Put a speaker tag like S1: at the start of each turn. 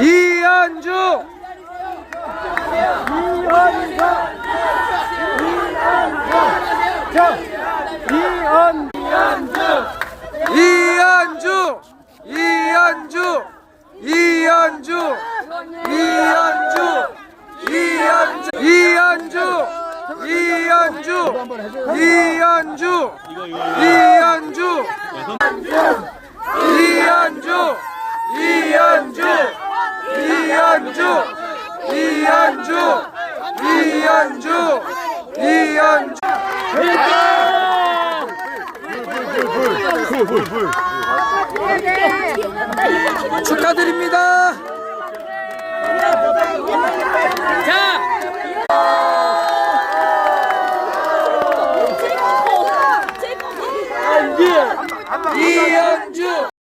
S1: 이현주 이현주 이현주 이현주 이현주 이현주 이현주 이현주
S2: 이현주 이현주 이현주 이현주 이현주 이현주 이현주 이현주. 축하드립니다. 이현주